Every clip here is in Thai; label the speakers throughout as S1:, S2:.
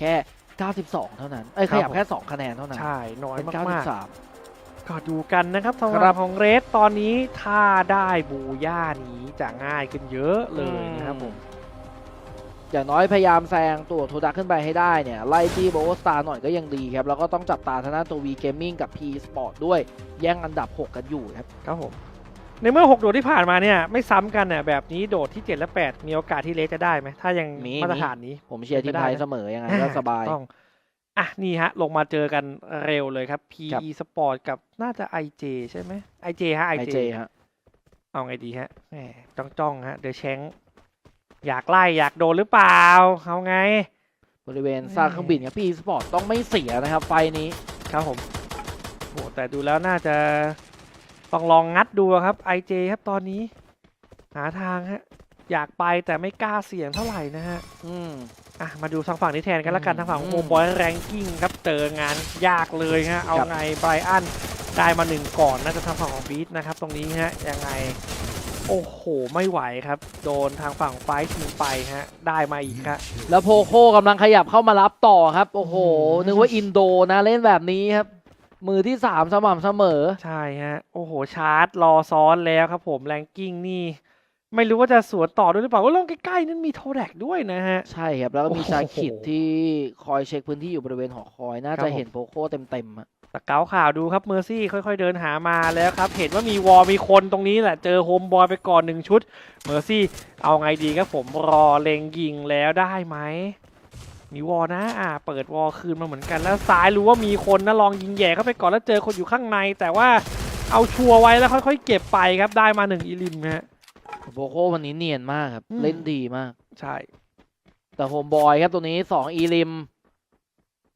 S1: แค่ 92 เท่านั้น เอ้ย
S2: ครั
S1: ข
S2: บ
S1: ยับแค่ 2 คะแนนเท่านั้น
S2: ใช่ น้อย
S1: เป็น
S2: มาก
S1: 93
S2: ๆก็ดูกันนะครับสำห
S1: ครั
S2: รับบของเรสตอนนี้ถ้าได้บูย่านี้จะง่ายขึ้นเยอะเลยนะครับผม
S1: อย่างน้อยพยายามแซงตัวโทดักขึ้นไปให้ได้เนี่ย ไล่ที่โบว์สตาร์หน่อยก็ยังดีครับ แล้วก็ต้องจับตาทางด้านตัว V Gaming กับ P Sport ด้วย แย่งอันดับ 6 กันอยู่ครับ
S2: ครับผม ในเมื่อ 6 โดดที่ผ่านมาเนี่ยไม่ซ้ำกันเนี่ยแบบนี้โดดที่ 7 และ 8 มีโอกาสที่เลสจะได้ไหมถ้ายัง
S1: มี
S2: มาตรฐานนี้
S1: ผมเชียร์ทีมไทยเสมอยังไงก็สบาย
S2: ต้องอะนี่ฮะ ลงมาเจอกันเร็วเลยครับ
S1: ครับ
S2: PE Sport กับน่าจะ IJ ใช่ไหม IJ ฮะ
S1: ไอ
S2: IJ
S1: เจฮะ
S2: เอาไงดีฮะแหมจ้องจ้องๆฮะ เดี๋ยวแชงอยากไล่อยากโดนหรือเปล่าเอาไง
S1: บริเวณซากเครื่องบินครับ P Sport ต้องไม่เสียนะครับ ไฟนี้
S2: ครับผมโหแต่ดูแล้วน่าจะ ต้องลองงัดดูอะครับ IJ ครับตอนนี้ หาทางฮะ อยากไปแต่ไม่กล้าเสี่ยงเท่าไหร่นะฮะ
S1: อืม
S2: อะมาดูทางฝั่งนี้แทนกันละกัน
S1: อืม
S2: ทางฝั่งของโมบอยแรงกิ้งครับเจองานยากเลยฮะ เอา
S1: ครับ
S2: ไงไบรอันได้มาหนึ่งก่อนน่าจะทางฝั่งของบีทนะครับ ตรงนี้ฮะยังไง โอ้โห ไม่ไหวครับ โดนทางฝั่งไฟท์ทีมไปฮะ ได้มาอีกครับ
S1: แล้วโพโคกำลังขยับเข้ามารับต่อครับ โอ้โห
S2: อืม
S1: นึกว่าอินโดนะเล่นแบบนี้ครับ มือที่3สม่ำเสมอ
S2: ใช่ฮะ โอ้โห ชาร์จ รอซ้อนแล้วครับผมแรงกิ้งนี่ ไม่รู้ว่าจะสวนต่อด้วยหรือเปล่าว่าลงใกล้ๆ นั้นมีโทแดกด้วยนะฮะ
S1: ใช่ครับ แล้วก็มี
S2: โอ้โห
S1: ชาคิดที่คอยเช็คพื้นที่อยู่บริเวณหอคอย น่า
S2: ครับ
S1: จะ
S2: ผม
S1: เห็นโพโคเต็มๆอะ
S2: สเกาข่าวดูครับเมอร์ซี่ค่อยๆเดินหามาแล้วครับ เห็นว่ามีวอลมีคนตรงนี้แหละ เจอโฮมบอยไปก่อนหนึ่งชุด เมอร์ซี่เอาไงดีครับผมรอเลงยิงแล้วได้ไหม มีวอลนะ อ่า เปิดวอลคืนมาเหมือนกัน แล้วซ้ายรู้ว่ามีคนนะลองยิงแย่เข้าไปก่อนแล้วเจอคนอยู่ข้างใน แต่ว่าเอาชัวร์ไว้แล้วค่อยๆเก็บไปครับ ได้มาหนึ่งอีลิมฮะ
S1: โพโควันนี้เนียนมากครับ
S2: อืม
S1: เล่นดีมาก
S2: ใช่
S1: แต่โฮมบอยครับตัวนี้2อีลิม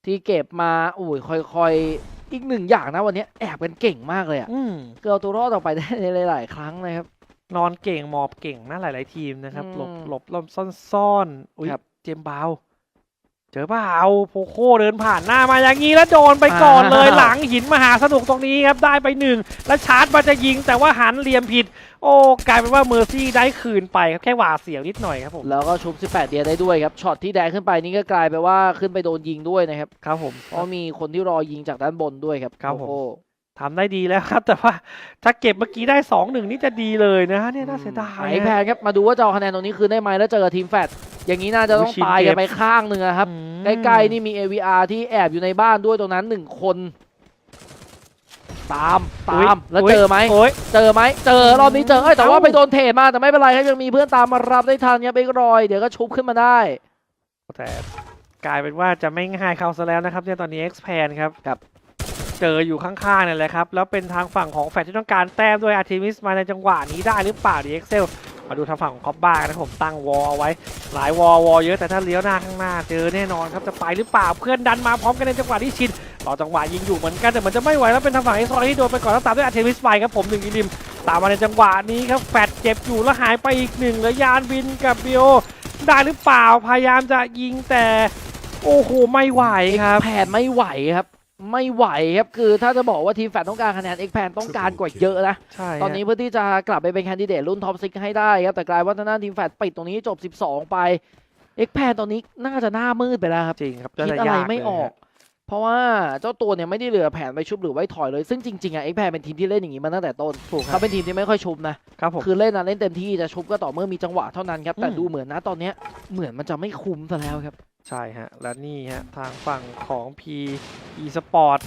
S1: ที่เก็บมาอุ้ยค่อยๆ อีกหนึ่งอย่างนะวันนี้แอบกันเก่งมากเลยอะ
S2: อืม
S1: เกือบตัวรอดออกไปได้ในหลายๆครั้งนะครับ
S2: นอนเก่งหมอบเก่งนะหลาย ๆ ทีมนะครับ
S1: อืม
S2: หลบหลบหลบซ่อนซ่อนๆอุ้ย
S1: ครับ
S2: เจมส์บาว เจอเปล่าโพโคเดินผ่านหน้ามาอย่างนี้แล้วโดนไปก่อนเลย
S1: อ้าว
S2: หลังหินมหาสนุกตรงนี้ครับได้ไปหนึ่งแล้วชาร์จมาจะยิงแต่ว่าหันเหลี่ยมผิด โอ้กลายเป็นว่าเมอร์ซี่ได้คืนไปครับแค่หวาดเสียวนิดหน่อยครับผม
S1: แล้วก็ชุบ 18 เดียได้ด้วยครับช็อตที่แดงขึ้นไปนี่ก็กลายไปว่าขึ้นไปโดนยิงด้วยนะครับ
S2: ครับผม
S1: เพราะมีคนที่รอยิงจากด้านบนด้วยครับ
S2: ครับ
S1: โก
S2: ผม
S1: โก้
S2: ทำได้ดีแล้วครับ แต่ว่าถ้าเก็บเมื่อกี้ได้สองหนึ่งนี่จะดีเลยนะฮะเนี่ยน่าเสียดาย
S1: ไอแพนครับมาดูว่าจะเอาคะแนนตรงนี้คืนได้ไหมแล้วเจอกับทีมแฟด อย่างนี้น่าจะต้อง
S2: โอ้ชิน
S1: ตาย
S2: เก็
S1: กับนไปข้างหนึ่งอะครับ
S2: อืม
S1: ใกล้ๆนี่มี AVR ที่แอบอยู่ในบ้านด้วยตรงนั้นหนึ่งคน ตามตามแล้วเจอไหม
S2: โอ้ย
S1: เจอไหมเจอรอบนี้เจอเอ้ยแต่ว่า
S2: เอ้า
S1: ไปโดนเทมาแต่ไม่เป็นไรครับยังมีเพื่อนตามมารับได้ทันครับเอกรอยเดี๋ยวก็ชุบขึ้นมาได้
S2: แต่กลายเป็นว่าจะไม่ง่ายเข้าซะแล้วนะครับเนี่ยตอนนี้ expand ครับ
S1: ครับ
S2: เจออยู่ข้างๆเนี่ยแหละครับ แล้วเป็นทางฝั่งของแฟนที่ต้องการแต้มด้วยอาร์ทีมิสมาในจังหวะนี้ได้หรือเปล่าดีเอ็กเซล มาดูทางฝั่งของคอปบ้ากันะผมตั้งวอลไว้ หลายวอลวอลเยอะแต่ถ้าเลี้ยวหน้าข้างหน้าเจอแน่นอนครับจะไปหรือเปล่าเพื่อนดันมาพร้อมกันในจังหวะที่ชินรอจังหวะยิงอยู่เหมือนกันแต่เหมันจะไม่ไหวแล้วเป็นทางฝั่งเอ็กซ์ที่โดนไปก่อนแล้วตามด้วยอาร์ทีมิสไปครับผมหนึ่งอีลิมตามมาในจังหวะนี้ครับแฟดเจ็บอยู่แล้วหายไปอีกหนึ่งแล้วยานบินกับเบิโอได้หรือเปล่าพยายามจะยิงแต่ โอ้โหไม่ไหวครับ
S1: แพนไม่ไหวครับ ไม่ไหวครับ คือถ้าจะบอกว่าทีมแฟดต้องการคะแนนเอ็กแพนต้องการกว่าเยอะนะ
S2: ใช่
S1: ตอนนี้เพื่อที่จะกลับไปเป็นแคนดิเดตรุ่นท็อปซิกให้ได้ครับ แต่กลายว่าทางด้านทีมแฟดปิดตรงนี้จบ 12 ไปเอ็กแพนตอนนี้น่าจะหน้ามืดไปแล้วครับ
S2: จริงครับ
S1: คิด
S2: น่าจ
S1: อะไร
S2: ยาก
S1: ไม่
S2: เลย
S1: ออก
S2: ฮะ
S1: เพราะว่าเจ้าตัวเนี่ยไม่ได้เหลือแผนไปชุบหรือไว้ถอยเลย ซึ่งจริงๆอะเอ็กแพนเป็นทีมที่เล่นอย่างนี้มาตั้งแต่ต้น
S2: ถูกครั
S1: เขา
S2: บ
S1: เป็นทีมที่ไม่ค่อยชุบนะ
S2: ครับผม
S1: คือเล่นนะเล่นเต็มที่จะชุบก็ต่อเมื่อมีจังหวะเท่านั้นครับแต่
S2: อืม
S1: ดูเหมือนนะตอนเนี้ยเหมือนมันจะไม่คุ้มซะแล้วครับ
S2: ใช่ฮะ และนี่ฮะ ทางฝั่งของ P e Sport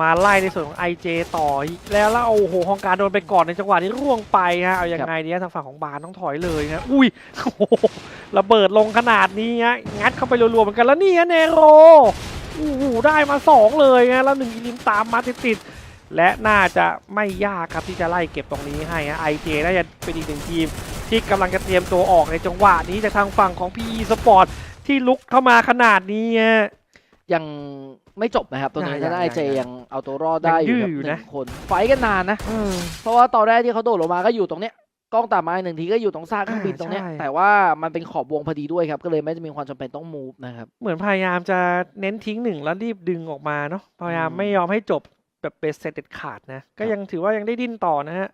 S2: มาไล่ในส่วนของ IJ ต่ออีกแล้วแล้วโอ้โหฮองการโดนไปก่อนในจังหวะที่ร่วงไปฮะเอาอยังไงดีฮะทางฝั่งของบาร์ต้องถอยเลยฮะอุ้ยโอ้โหระเบิดลงขนาดนี้ฮะงัดเข้าไปรัวๆเหมือนกันแล้วนี่ฮะเนโรโอ้โหได้มาสองเลยฮะแล้วหนึ่งอีลิมตามมาติดๆและน่าจะไม่ยากครับที่จะไล่เก็บตรงนี้ให้ฮะ IJ น่าจะเป็นอีกหนึ่งทีม ที่กำลังจะเตรียมตัวออกในจังหวะนี้จากทางฝั่งของ PE Sport ที่ลุกเข้ามาขนาดนี้ฮะ
S1: ยังไม่จบนะครับตัวนี้
S2: ยัง
S1: ทางด้าน
S2: ยั
S1: ไองเจ
S2: ยัง
S1: ยังเอาตัวรอดได้อยู่ครับ
S2: ยังยื้ออยู่
S1: ห
S2: นะ
S1: นึ่งคนไฟท์กันนานนะเพราะว่าตอนแรกที่เขาโดดลงมาก็อยู่ตรงเนี้ยกล้องตามมาหนึ่งทีก็อยู่ตรงซากเครื่องบิน
S2: อ่า
S1: ตรงเนี้ย
S2: ใช่
S1: แต่ว่ามันเป็นขอบวงพอดีด้วยครับ ก็เลยไม่จะมีความจำเป็นต้องมูฟนะครับ
S2: เหมือนพยายามจะเน้นทิ้งหนึ่งแล้วรีบดึงออกมาเนาะพยายาม
S1: อืม
S2: ไม่ยอมให้จบแบบเบสเซตเด็ดขาดนะ ก็ยังถือว่ายังได้ดิ้นต่อนะฮะ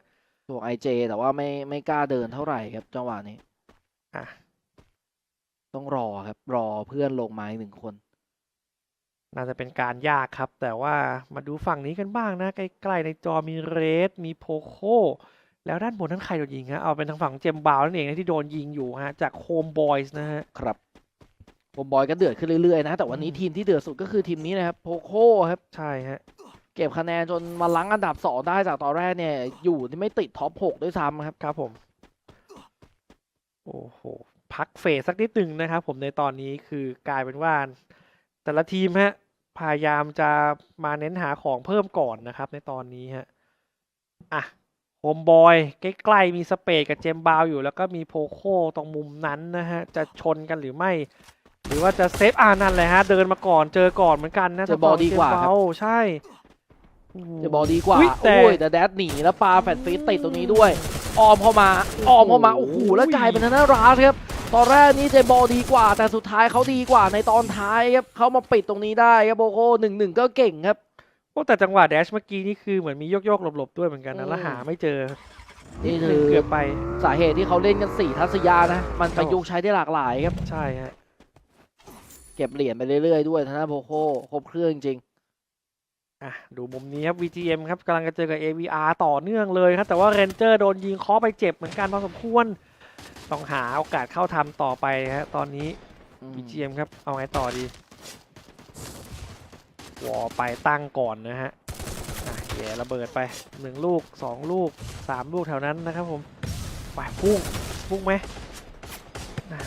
S1: ตัวไอเจแต่ว่าไม่ไม่กล้าเดินเท่าไหร่ครับจังหวะนี้
S2: อะ
S1: ต้องรอครับ รอเพื่อนลงมาอีกหนึ่งคน
S2: น่าจะเป็นการยากครับ แต่ว่ามาดูฝั่งนี้กันบ้างนะ ใกล้ๆในจอมีเรดมีโพโค แล้วด้านบนนั้นใครโดนยิงฮะเอาเป็นทางฝั่งเจมบาวนั่นเองนะที่โดนยิงอยู่ฮะ จากโคมบอยส์นะฮะ
S1: ครับผมบอยก็เดือดขึ้นเรื่อยๆนะ แต่วันนี้
S2: อืม
S1: ทีมที่เดือดสุดก็คือทีมนี้นะครับโพโคครับ
S2: ใช่ฮะ
S1: เก็บคะแนนจนมาล้างอันดับสองได้จากตอนแรกเนี่ย อยู่ที่ไม่ติดท็อปหกด้วยซ้ำครับ
S2: ครับผม โอ้โห พักเฟสสักนิดหนึ่งนะครับ ผมในตอนนี้คือกลายเป็นว่า แต่ละทีมฮะพยายามจะมาเน้นหาของเพิ่มก่อนนะครับ ในตอนนี้ฮะอะโฮมบอยใกล้ๆมีสเปดกับเจมบาวอยู่แล้วก็มีโพโคตรงมุมนั้นนะฮะ จะชนกันหรือไม่ หรือว่าจะเซฟอ่านั่นเลยฮะ เดินมาก่อนเจอก่อนเหมือนกันนะ
S1: เจอบอลดีกว่าครับ
S2: เจมบใช่โอ้โห
S1: จะบอกดีกว่า
S2: อุ๊ยแต่
S1: โอ้ยแต่แดดหนีแล้วปาแฟดฟีดติดตรงนี้ด้วย ออมเข้ามา ออมเข้ามา โอ้โหแล้วกลายเป็นทางด้านราสครับ ตอนแรกนี่เจบอลดีกว่า แต่สุดท้ายเขาดีกว่าในตอนท้ายครับเขามาปิดตรงนี้ได้ครับโบโคหนึ่งหนึ่งก็เก่งครับ
S2: โอ้แต่จังหวะแดชเมื่อกี้นี่คือเหมือนมีโยกโยกๆหลบๆด้วยเหมือนกัน
S1: อื
S2: นะ
S1: ม
S2: แล้วหาไม่เจอ
S1: นี่
S2: ด
S1: คือ
S2: เกือบไป
S1: สาเหตุที่เขาเล่นกันสี่ทัศยานะ มัน
S2: ค
S1: ป
S2: รับ
S1: ระยุกต์ใช้ได้หลากหลายครับ
S2: ใช่ฮะ
S1: เก็บเหรียญไปเรื่อยๆด้วยทางด้านโบโคครบเครื่องจริง
S2: อะดูมุมนี้ครับ VGM ครับกำลังจะเจอกับ AVR ต่อเนื่องเลยครับ แต่ว่าเรนเจอร์โดนยิงเคอไปเจ็บเหมือนกันพอสมควร ต้องหาโอกาสเข้าทำต่อไปฮะตอนนี้
S1: อืม
S2: VGM ครับ เอาไงต่อดี วอไปตั้งก่อนนะฮะอะแย่ระเบิดไปหนึ่งลูกสองลูกสามลูกแถวนั้นนะครับผมไปพุ่งพุ่งไหมอะ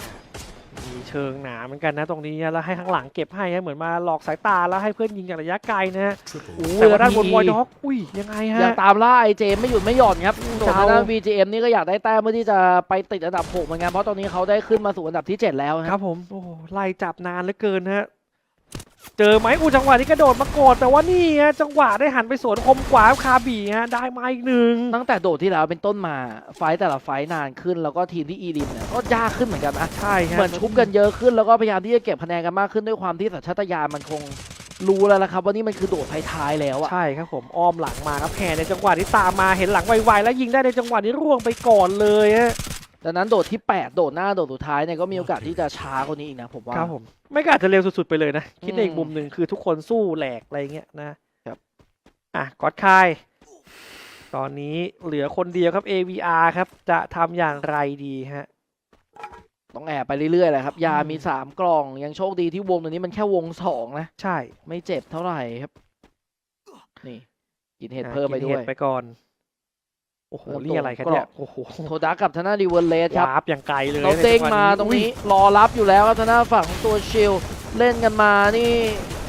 S2: มีเชิงหนาเหมือนกันนะตรงนี้นะแล้วให้ข้างหลังเก็บให้ฮะเหมือนมาหลอกสายตาแล้วให้เพื่อนยิงจากระยะไกลนะฮะ
S1: อู้
S2: แต่ว่าด้านบน
S1: มี
S2: วอยด็อกอุ้ยยังไงฮะ
S1: ยังตามล่าไอเจมไม่หยุดไม่หย่อนครับส่วน
S2: เจ้า
S1: ทางด้าน VGM นี่ก็อยากได้แต้มเพื่อที่จะไปติดอันดับ6เหมือนกันเพราะตอนนี้เขาได้ขึ้นมาสู่อันดับที่ 7 แล้ว
S2: ค
S1: ค
S2: รั
S1: รั
S2: บบผมโอ้โหไล่จับนานเหลือเกินฮะ เจอไหมอู้จังหวะนี้กระโดดมากอดแต่ว่านี่ฮะจังหวะได้หันไปสวนคมกว่าคาบีฮะได้มาอีกหนึ่ง
S1: ตั้งแต่โดดที่แล้วเป็นต้นมาไฟต์แต่ละไฟต์นานขึ้น แล้วก็ทีมที่อีริมเนี่ยก็ยากขึ้นเหมือนกันนะ
S2: ใช่ฮะ
S1: เหมือนชุบกันเยอะขึ้นแล้วก็พยายามที่จะเก็บคะแนนกันมากขึ้นด้วยความที่สัญชาตญาณมันคงรู้แล้วละครับว่านี่มันคือโดดท้ายๆแล้วอะ
S2: ใช่ครับผมอ้อมหลังมาครับแห่ในจังหวะที่ตามมาเห็นหลังไวๆแล้วยิงได้ในจังหวะนี้ร่วงไปก่อนเลยฮะ
S1: ดังนั้นโดดที่ 8 โดดหน้าโดดสุดท้ายเนี่ยก็มีโอกาสที่จะช้ากว่านี้อีกนะผมว่า
S2: ครับผม ไม่ก็อาจจะเร็วสุดๆไปเลยนะ คิดใน
S1: อืม
S2: อีกมุมหนึ่งคือทุกคนสู้แหลกอะไรเงี้ยนะครับ อะกอดคายตอนนี้เหลือคนเดียวครับ AVR ครับ จะทำอย่างไรดีฮะ
S1: ต้องแอบไปเรื่อยๆแหละครับ ยา
S2: อืม
S1: มี 3 กล่องยังโชคดีที่วงตัวนี้มันแค่วง 2 นะ
S2: ใช่
S1: ไม่เจ็บเท่าไหร่ครับ นี่กินเห็ด
S2: อะ
S1: เพิ่มไป
S2: กิน
S1: ด้
S2: เห็
S1: วย
S2: ไปก่อน โอ้โห
S1: เริ่ม
S2: นี่อะไรครับเนี่ย
S1: กรอบ
S2: โอ้โห
S1: โทดักกับธนาดีเวอร์เลสครับ
S2: วาร์ปอย่างไกลเลย
S1: เราเด้ง
S2: ในจัหวะ
S1: มาตรงนี้รอรับอยู่แล้วครับทางด้านฝั่งของตัวชิลเล่นกันมานี่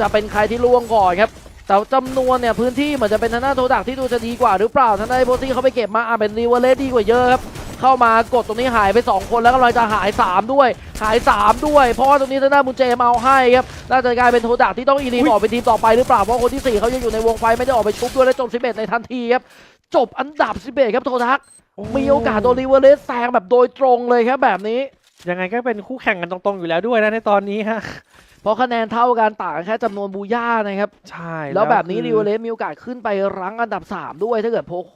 S1: จะเป็นใครที่ล่วงก่อนครับแต่จำนวนเนี่ยพื้นที่เหมือนจะเป็นทางด้านโทดักที่ดูจะดีกว่าหรือเปล่าทางด้านโบซี่เขาไปเก็บมาอะเป็นรีเวอร์เลสดีกว่าเยอะครับเข้ามากดตรงนี้หายไป 2 คนแล้วกำลังจะหาย 3 ด้วย หาย 3 ด้วย เพราะว่าตรงนี้ทางด้านมุนเจมเอาให้ครับน่าจะกลายเป็นโทดักที่ต้องอีลีมออกเป็นทีมต่อไปหรือเปล่าเพราะคนที่ 4เขายังอยู่ในวงไฟไม่ได้ออกไปชุบด้วยและจบ11ในทันทีครับ จบอันดับ11ครับโทดัก
S2: โอ้
S1: มีโอกาสโดนรีเวอร์เลสแซงแบบโดยตรงเลยครับแบบนี้
S2: ยังไงก็เป็นคู่แข่งกันตรงๆอยู่แล้วด้วยนะในตอนนี้ฮะ
S1: เพราะคะแนนเท่ากันต่างกันแค่จำนวนบูย่านะครับ
S2: ใช่
S1: แล้วแบบนี้
S2: คือ
S1: ริวเลสมีโอกาสขึ้นไปรั้งอันดับ 3 ด้วยถ้าเกิดโพโค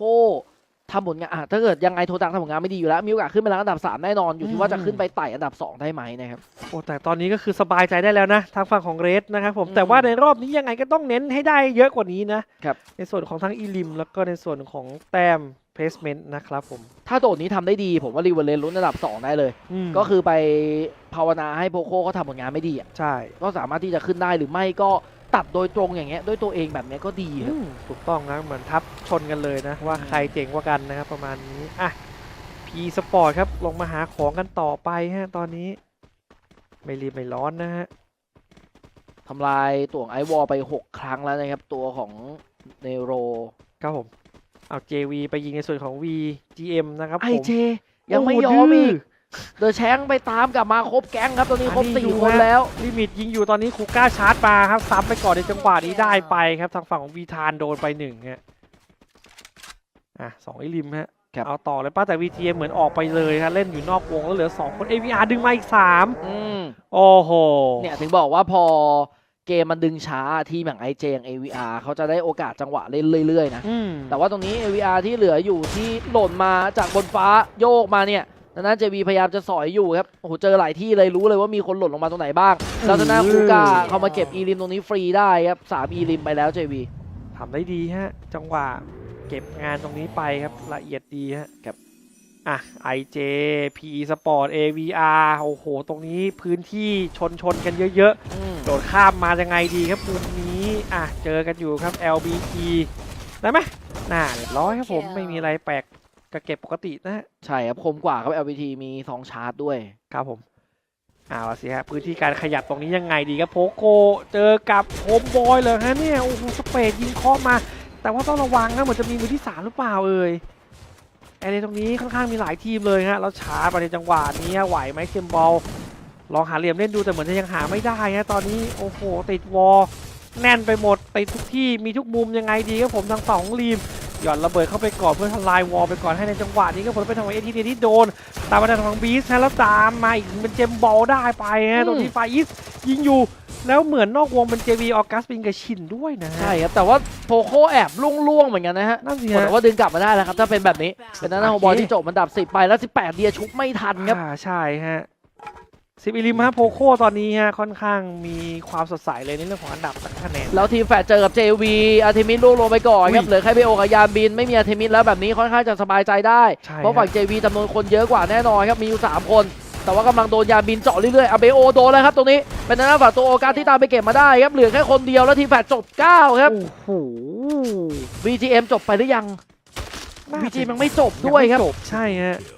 S1: ทำผลงานอะถ้าเกิดยังไงโทตังทำผลงานไม่ดีอยู่แล้วมีโอกาสขึ้นไปรั้งอันดับ 3 แน่นอนอยู่ที่ว่าจะขึ้นไปไต่อันดับ 2 ได้ไหมนะครับ
S2: โอ้แต่ตอนนี้ก็คือสบายใจได้แล้วนะทางฝั่งของเรสนะครับผม
S1: อืม
S2: แต่ว่าในรอบนี้ยังไงก็ต้องเน้นให้ได้เยอะกว่านี้นะครับ ในส่วนของทั้งอีลิม แล้วก็ในส่วนของแต้มเพสเมนต์นะครับผม
S1: ถ้าโดดนี้ทำได้ดี ผมว่าริวเลสลุ้นอันดับ 2 ได้เลย
S2: ม
S1: ก็คือไปภาวนาให้โพโคเขาทำผลงานไม่ดีอะ
S2: ใช่
S1: ก็สามารถที่จะขึ้นได้หรือไม่ก็ ตัดโดยตรงอย่างเงี้ยด้วยตัวเองแบบเนี้ยก็ดีครับ
S2: อืมถูกต้องนะเหมือนทับชนกันเลยนะ ว่า
S1: อืม
S2: ใครเจ๋งกว่ากันนะครับ ประมาณนี้อะพีสปอร์ตครับลงมาหาของกันต่อไปฮะตอนนี้ ไม่รีบไม่ร้อนนะฮะ
S1: ทำลายตัวของไอวอลไป 6 ครั้งแล้วนะครับ ตัวของเนโร
S2: ครับผมเอา JV ไปยิงในส่วนของ VGM นะครับ
S1: ไอ
S2: ผม
S1: เจยังไม่
S2: โโห
S1: ยอม
S2: ดื้
S1: อีก เดอะแชงไปตามกลับมาครบแก๊งครับตอนนี้ครบ
S2: อันนี้
S1: สี่
S2: ดู
S1: คน
S2: ฮะ
S1: แล้ว
S2: ลิมิตยิงอยู่ตอนนี้คูก้าชาร์จมาครับซ้ำไปก่อนในจังหวะนี้ได้ไปครับทางฝั่งของวีทานโดนไปหนึ่งฮะอะสองไอริมฮะ
S1: ครับ
S2: เอาต่อเลยป้าแต่ VTM เหมือนออกไปเลยครับเล่นอยู่นอกวงแล้วเหลือสองคน AVR ดึงมาอีกสาม
S1: อืม
S2: โอ้โห
S1: เนี่ยถึงบอกว่าพอเกมมันดึงช้าทีมอย่างไอเจอย่าง AVR เขาจะได้โอกาสจังหวะเล่นเรื่อยๆนะ
S2: อืม
S1: แต่ว่าตรงนี้ AVR ที่เหลืออยู่ที่หล่นมาจากบนฟ้าโยกมาเนี่ย ทางด้านเจวีพยายามจะสอยอยู่ครับ โอ้โห เจอหลายที่เลยรู้เลยว่ามีคนหล่นลงมาตรงไหนบ้าง แล้วทางด้านคูก้าเขามาเก็บอีริมตรงนี้ฟรีได้ครับสามอีริมไปแล้วเจวี
S2: ทำได้ดีฮะ จังหวะเก็บงานตรงนี้ไปครับละเอียดดีฮะ
S1: ครับ
S2: อะ IJ PE Sport AVR โอ้โห ตรงนี้พื้นที่ชนชนกันเยอะ
S1: อืม
S2: ๆโดดข้ามมายังไงดีครับมุมนี้อะเจอกันอยู่ครับ LBT ได้ไหมน่าเรียบร้อยครับผมไม่มีอะไรแปลก กระเก็บปกตินะฮะ
S1: ใช่ครับคมกว่าครับ LPT มีสองชาร์จด้วย
S2: ครับผมเอาละสิฮะพื้นที่การขยับตรงนี้ยังไงดีครับโพโกเจอกับโฮมบอยเลยฮะเนี่ยโอ้โหสเปดยิงเคาะมา แต่ว่าต้องระวังนะเหมือนจะมีมือที่สามหรือเปล่าเอ่ยแอร์เรย์ตรงนี้ค่อนข้างมีหลายทีมเลยฮะแล้วช้าไปในจังหวะนี้ไหวไหมเจมบอลลองหาเหลี่ยมเล่นดูแต่เหมือนจะยังหาไม่ได้ฮะตอนนี้โอ้โหติดวอลแน่นไปหมดติดทุกที่มีทุกมุมยังไงดีครับผมทางฝั่งของรีม หย่อนระเบิดเข้าไปก่อนเพื่อทำลายวอลไปก่อนให้ในจังหวะนี้ก็ผลไปทางของเอทีที่โดน ตามมาทางฝั่งบีสฮะแล้วตามมาอีกเป็นเจมบอลได้ไปฮะ
S1: อืม
S2: ตรงที่ไฟอิสยิงอยู่แล้วเหมือนนอกวงเป็นเจวีออกัสเป็นกับชินด้วยนะฮะ
S1: ใช่ครับ แต่ว่าโพโคแอบล่วงๆเหมือนกันนะฮะ
S2: นั่นสิ
S1: แต่
S2: ฮะ
S1: ว่าดึงกลับมาได้แล้วครับ ถ้าเป็นแบบนี้ เป็นนั้น
S2: โอเค
S1: ของบอลที่จบมันดับ 10 ไปแล้ว 18 เดียชุบไม่ทันครับ
S2: อ่าใช่ฮะ สิบอิลิมฮะโพโคตอนนี้ฮะค่อนข้างมีความสดใสเลยในเรื่องของอันดับและคะแนน
S1: แล้วทีมแฟดเจอกับ JV อาร์เทมิสล่วงลงไปก่อนครับ
S2: อุ้ย
S1: เหลือแค่เบโอกับยานบิน ไม่มีอาร์เทมิสแล้วแบบนี้ค่อนข้างจะสบายใจได้
S2: ใช่
S1: เพราะฝั่ง JV จำนวนคนเยอะกว่าแน่นอนครับ มีอยู่ 3 คน แต่ว่ากำลังโดนยานบินเจาะเรื่อยๆอาเบโอโดนแล้วครับตรงนี้เป็นทางด้านฝั่งตัวโอกาสที่ตามไปเก็บมาได้ครับเหลือแค่คนเดียวแล้วทีมแฟดจบ 9 ครับ
S2: โอ้โห
S1: VGM จบไปหรือยัง
S2: น่าจะ
S1: VGM ยังไม่จบด้วยครับ
S2: งไม่จบใช่ฮะ
S1: โ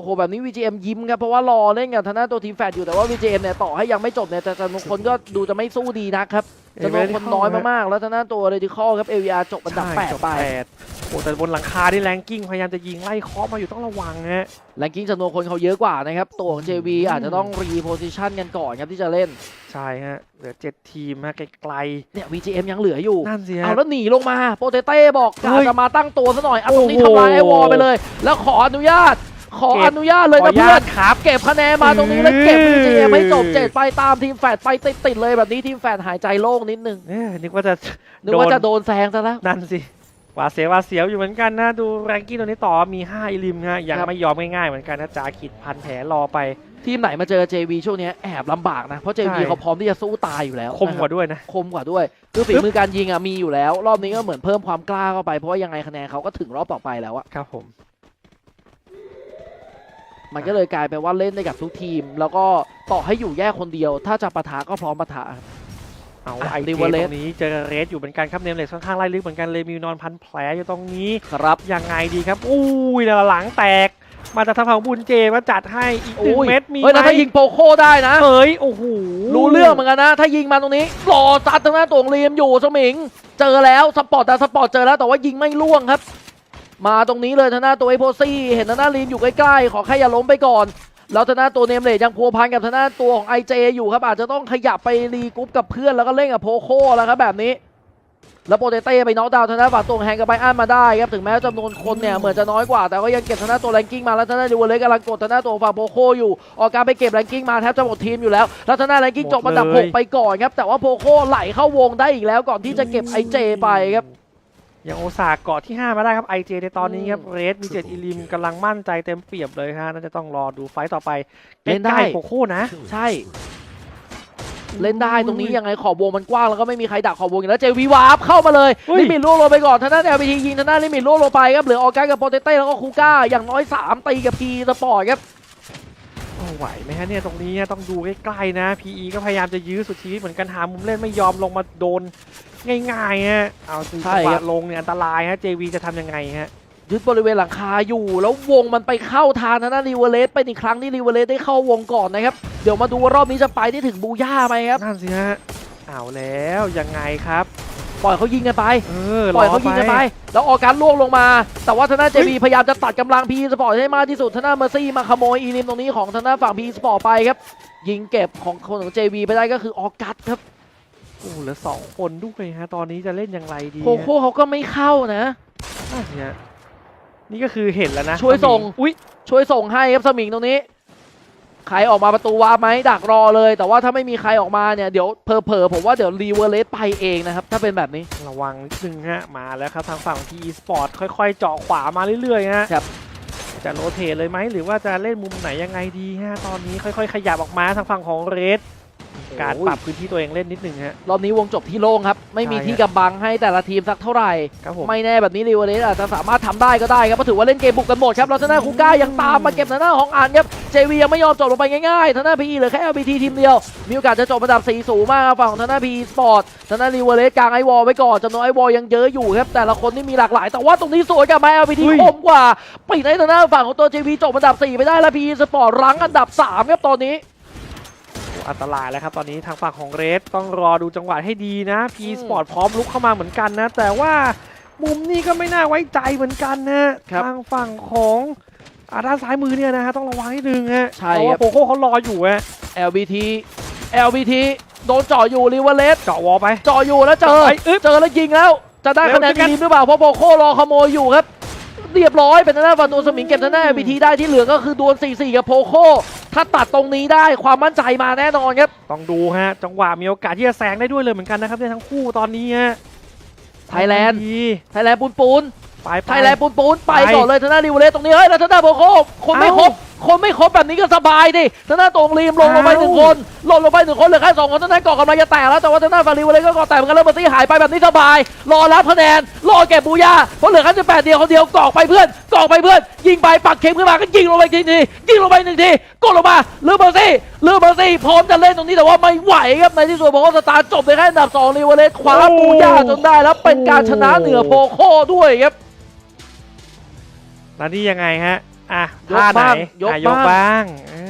S1: อ้โหแบบนี้ VGM ยิ้มครับเพราะว่ารอเล่นกับทางด้านตัวทีมแฟดอยู่แต่ว่า VGM เนี่ยต่อให้ยังไม่จบเนี่ยแต่จำนวนคนก็ดูจะไม่สู้ดีนะครับจำนวนคนน้อยมากๆแล้วทางด้านตัวเรดิคอลครับ AVR จบอันดับ
S2: ใช่
S1: แปด
S2: จบ
S1: ไป
S2: แปดโอ้แต่บนหลังคาที่แรงกิ้งพยายามจะยิงไล่เคาะมาอยู่ต้องระวังฮะ
S1: แรงกิ้งจำนวนคนเขาเยอะกว่านะครับตัวของ JV อาจจะต้องรีโพซิชันกันก่อนครับที่จะเล่น
S2: ใช่ฮะเหลือเจ็ดทีมฮะไกล
S1: เนี่ย VGM ยังเหลืออยู่
S2: ๆนั่นสิฮะ
S1: เอาแล้วหนีลงมาโปเตเต้บอก
S2: เฮ้ย
S1: อาจจะมาตั้งตัวซะหน่อยเอาตรงนี้
S2: โอ้โห
S1: ทำลายไอวอลไปเลย แล้วขออนุญาต ขอ
S2: เก็บ
S1: อนุญาตเลย
S2: ขอ
S1: นะ
S2: อนุ
S1: เพื่
S2: ญา
S1: อ
S2: ต
S1: นครับเก็บคะแนนมาตรงนี้แล้วเก็บ
S2: อืม
S1: VGM ให้จบเจ็ดไปตามทีมแฟดไปติดๆเลยแบบนี้ทีมแฟดหายใจโล่งนิดนึง
S2: เนี่ยนึกว่าจะ
S1: นึกว่าจะโดนแซงซะแล้ว
S2: นั่นสิหวาดเสียวหวาดเสียวอยู่เหมือนกันนะดูแรงกิ้งตัวนี้ต่อมี5อิลิมฮะยัง
S1: ครับ
S2: ไม่ยอมง่ายๆเหมือนกันนะจาขิดพันแผลรอไป
S1: ทีมไหนมาเจอ JV ช่วงนี้แอบลำบากนะ เพราะ JV
S2: ใช่
S1: เขาพร้อมที่จะสู้ตายอยู่แล้ว
S2: คมกว่าด้วยนะ
S1: คมกว่าด้วย คือฝีมือการยิงอะมีอยู่แล้ว รอบนี้ก็เหมือนเพิ่มความกล้าเข้าไปเพราะว่ายังไงคะแนนเขาก็ถึงรอบต่อไปแล้วอะ
S2: ครับผม
S1: มันก็เลยกลายเป็นว่าเล่นได้กับทุกทีม แล้วก็ต่อให้อยู่แยกคนเดียว ถ้าจะปะทะก็พร้อมปะทะครับ
S2: เอา
S1: อะ
S2: ไอเจ
S1: River
S2: ต
S1: Raid
S2: รงนี้เจอเรสอยู่เหมือนกันครับเนมเลสค่อนข้างไล่ลึกเหมือนกันเลยมีนอนพันแผลอยู่ตรงนี้
S1: ครับ
S2: ยังไงดีครับอุ้ยแล้วหลังแตกมาจากทางฝั่งบุญเจมาจัดให้อีกหนึ่ง
S1: อุ้ย
S2: เม็ดมี
S1: เฮ้ย
S2: ไหม
S1: แล้วถ้ายิงโปโคได้นะ
S2: เฮ้ยโอ้โห
S1: รู้เรื่องเหมือนกันนะ ถ้ายิงมาตรงนี้รอซัดทางหน้าตัวของเรียมอยู่สมิง เจอแล้วสปอร์ตแต่สปอร์ตเจอแล้วแต่ว่ายิงไม่ล่วงครับ มาตรงนี้เลยทนาตัวไอโพซี่เห็นทนาลีมอยู่ใกล้ๆ ขอแค่อย่าล้มไปก่อนแล้วทนาตัวเนมเลดยังพัวพันกับทนาตัวของไอเจอยู่ครับอาจจะต้องขยับไปรีกรุ๊ปกับเพื่อนแล้วก็เล่นกับโพโคแล้วครับแบบนี้ แล้วโปเตเต้ไปน็อกดาวน์ทางด้าฝั่งตัวของแฮงกับไบอันมาได้ครับถึงแม้จำนวนคนเนี่ยเหมือนจะน้อยกว่าแต่ก็ยังเก็บทางด้าตัวแรงกิ้งมาแล้วทางด้านดิวเลสกำลังกดทางด้าตัวฝั่งโพโคอยู่ออกการไปเก็บแรงกิ้งมาแทบจะหมดทีมอยู่แล้วแล้วทางด้าแรงกิ้งจบอันดับหกไปก่อนครับแต่ว่าโพโคไหลเข้าวงได้อีกแล้วก่อนที่จะเก็บไอเจไปครับ
S2: ยังโอซาเกาะที่ 5 มาได้ครับไอเจในตอนนี้ครับ
S1: อืม
S2: เรสมีเจ็ดอิลิมกำลังมั่นใจเต็มเปรียบเลยฮะน่าจะต้องรอดูไฟต์ต่อไป
S1: เล่นได้
S2: ใกล้ๆโคโค่นะ
S1: ใช่ เล่นได้ตรงนี้ยังไงขอบวงมันกว้างแล้วก็ไม่มีใครดักขอบวงอยู่แล้วเจวีวาร์ปเข้ามาเลย
S2: เฮ้ย
S1: ลิมิตล่วงลงไปก่อนทางด้านแอลบีทียิงทางด้านลิมิตล่วงลงไปครับเหลือออกัสกับโปเตเต้แล้วก็คูก้าอย่างน้อยสามตีกับพีสปอร์ตครับ
S2: โอ้ไหวไหมฮะเนี่ยตรงนี้ต้องดูใกล้ๆนะ PE ก็พยายามจะยื้อสุดชีวิตเหมือนกันหามุมเล่นไม่ยอมลงมาโดน ง่ายๆฮะเอาสิ
S1: ใช่
S2: จังห
S1: ครั
S2: วะ
S1: บ
S2: ลงเนี่ยอันตรายฮะ JV จะทำยังไงฮะ
S1: ยึดบริเวณหลังคาอยู่ แล้ววงมันไปเข้าทางทางด้านริเวอร์เลสเป็นอีกครั้งที่ริเวอร์เลสได้เข้าวงก่อนนะครับ เดี๋ยวมาดูว่ารอบนี้จะไปได้ถึงบูย่าไหมครับ
S2: นั่นสิฮะเอาแล้วยังไงครับ
S1: ปล่อยเขายิงกันไป
S2: เออ
S1: ปล่อยเขายิงกันไป แล้วออการล่วงลงมา แต่ว่าทางด้านเจบีพยายามจะตัดกำลังพีสปอร์ตให้มากที่สุดทางด้านเมอร์ซี่มาขโมยอีลิมตรงนี้ของทางด้านฝั่งพีสปอร์ตไปครับ ยิงเก็บของคนของ JV ไปได้ก็คือออกัสครับ
S2: โอ้เหลือสองคนด้วยฮะ ตอนนี้จะเล่นอย่างไรดี
S1: โคโค่เขาก็ไม่เข้านะ
S2: นั่นสิฮะนี่ก็คือเห็นแล้วนะ
S1: ช่วยส่ง
S2: อุ้ย
S1: ช่วยส่งให้ครับสมิงตรงนี้ ใครออกมาประตูวาร์ปไหมดักรอเลย แต่ว่าถ้าไม่มีใครออกมาเนี่ยเดี๋ยวเพอๆผมว่าเดี๋ยวรีเวอร์เลสไปเองนะครับ ถ้าเป็นแบบนี้
S2: ระวังนิดนึงฮะมาแล้วครับทางฝั่งที e สปอร์ตค่อยๆ เจาะขวามาเรื่อยๆฮะ
S1: ครับ
S2: จะโรเทตเลยไหมหรือว่าจะเล่นมุมไหนยังไงดีฮะตอนนี้ค่อย ๆ ขยับออกมาทางฝั่งของเรด การปรับพื้นที่ตัวเองเล่นนิดหนึ่งฮะ
S1: รอบนี้วงจบที่โล่งครับ ไม่มี
S2: ใช่
S1: ที่กำบังให้แต่ละทีมสักเท่าไหร่
S2: ครับผม
S1: ไม่แน่แบบนี้ริวอเลสอาจจะสามารถทำได้ก็ได้ครับเพราะถือว่าเล่นเกมบุกกันหมดครับแล้วทางด้านคูก้ายังตามมาเก็บทางด้านของอันครับเจวียังไม่ยอมจบลงไปง่ายๆทางด้านพีเหลือแค่ LBT ทีมเดียว มีโอกาสจะจบอันดับ4สูงมากครับฝั่งของทางด้านพีสปอร์ตทางด้านริวอเลสกลางไอวอลไว้ก่อนจำนวนไอวอลยังเยอะอยู่ครับแต่ละคนที่มีหลากหลาย แต่ว่าตรงนี้สวยกับมา LBT
S2: อุ้ย
S1: คมกว่าปิดให้ทางด้านฝั่งของตัว JV จบอันดับ4ไปได้แล้วพีสปอร์ตรั้งอันดับ3ครับตอนนี้
S2: อันตรายแล้วครับ ตอนนี้ทางฝั่งของเรดต้องรอดูจังหวะให้ดีนะพี
S1: อืม
S2: สปอร์ตพร้อมลุกเข้ามาเหมือนกันนะ แต่ว่ามุมนี้ก็ไม่น่าไว้ใจเหมือนกันนะครับทางฝั่งของอาด้านซ้ายมือเนี่ยนะฮะต้องระวังนิดนึงฮะ
S1: ใช่
S2: เพราะ
S1: ครั
S2: ว่า
S1: บ
S2: โปโก้เขารออยู่ฮะ
S1: LBT LBT โดนเจ่ออยู่ริวอเลส
S2: เจาะวอลไป
S1: เจ่ออยู่แล้วเจอ
S2: ไปอึ๊บ
S1: เจอแล้วยิงแล้ว จะได้
S2: เร็ว
S1: คะแนน
S2: เจอกัน
S1: ดีหรือเปล่าเพราะโบโครอขโมยอยู่ครับเรียบร้อยเป็นทางด้านฝั่งดวลสมิงเก็บทางด้านบีทีได้ที่เหลือก็คือดวล4-4กับโพโค ถ้าตัดตรงนี้ได้ความมั่นใจมาแน่นอนครับ
S2: ต้องดูฮะ จังหวะมีโอกาสที่จะแซงได้ด้วยเลยเหมือนกันนะครับเนี่ยทั้งคู่ตอนนี้ฮะ
S1: ไทยแลนด์
S2: ดี
S1: ไทยแลนด์ปูนปูน
S2: ไปไป
S1: ไทยแลนด์ปูนปูนไป
S2: ไป
S1: ก่อนเลยทางด้านริวเลสตรงนี้เฮ้ยแล้วทางด้านโบโคคนไม่
S2: เอ้า
S1: ครบ คนไม่ครบแบบนี้ก็สบายดิทางด้านตรงรีมลงลงไป
S2: เอ้า
S1: หนึ่งคนลงลงไปหนึ่งคนเหลือแค่สองคนทางด้านเกาะกำลังจะแตกแล้วแต่ว่าทางด้านฝั่งริวเลสก็เกาะแตกเหมือนกันแล้วเบอร์ตี้หายไปแบบนี้สบาย รอรับคะแนนรอเก็บบูยาเพราะเหลือแค่สิบแปดเดียวคนเดียวกรอกไปเพื่อนกรอกไปเพื่อนยิงไปปักเข็มขึ้นมาก็ยิงลงไปอีกทียิงลงไปหนึ่งทีกดลงมาเลือเบอร์ซี่เลือเบอร์ซี่พร้อมจะเล่นตรงนี้แต่ว่าไม่ไหวครับในที่สุดบอกว่าสตาร์ทจบในแค่อันดับสองริวเลสคว้าบูยาจนได้แล้วเป็นการชนะเหนือโพโคด้วยครับ
S2: แล้วนี่ยังไงฮะ อะ
S1: ยก
S2: ท่าไหน
S1: บ้างยก
S2: อะยก
S1: บ้าง
S2: บ้างเออ